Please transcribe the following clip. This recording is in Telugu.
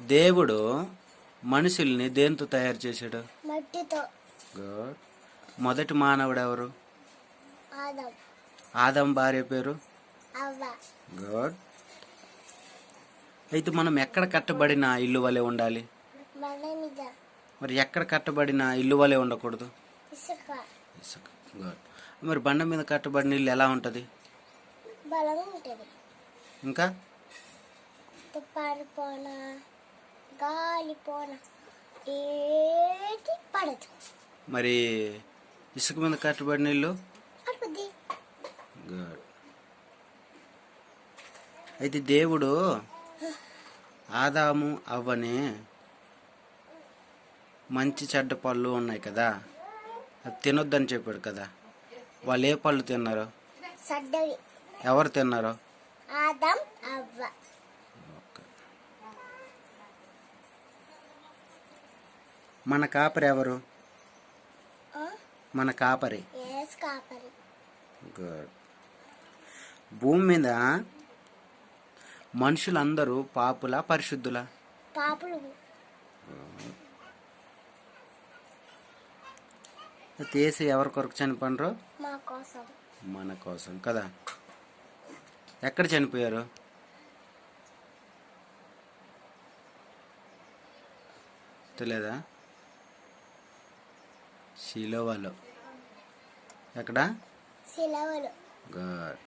దేవుడు మనుషుల్ని దేంతో తయారు చేశాడు? మట్టితో. గుడ్. మొదటి మానవుడు ఎవరు? ఆదం. భార్య పేరు? గుడ్. అయితే మనం ఎక్కడ కట్టబడిన ఇల్లు వలె ఉండాలి? మరి ఎక్కడ కట్టబడిన ఇల్లు వలె ఉండకూడదు? ఇసుక. గుడ్. మరి బండ మీద కట్టబడిన ఇల్లు ఎలా ఉంటుంది. ఇంకా? తుఫాను పోన గాలి పోన ఏటి పడదు. మరి ఇసుక మీద కట్టబడిన ఇల్లు పడుతుంది. గుడ్. అయితే దేవుడు ఆదాము అవ్వని మంచి చెడ్డ పళ్ళు ఉన్నాయి కదా. అది తినొద్దని చెప్పాడు కదా. వాళ్ళు ఏ పళ్ళు తిన్నారు? ఎవరు తిన్నారు? ఆదం అవ్వ. మన కాపరి ఎవరు? మన కాపరి. గుడ్. భూమి మీద మనుషులందరూ పాపుల పరిశుద్ధుల? పాపులు. తీసి ఎవరి కొరకు కోసం. మన కోసం కదా? ఎక్కడ చనిపోయారు? తెలియదా శిలోవాలో. ఎక్కడ? గుడ్.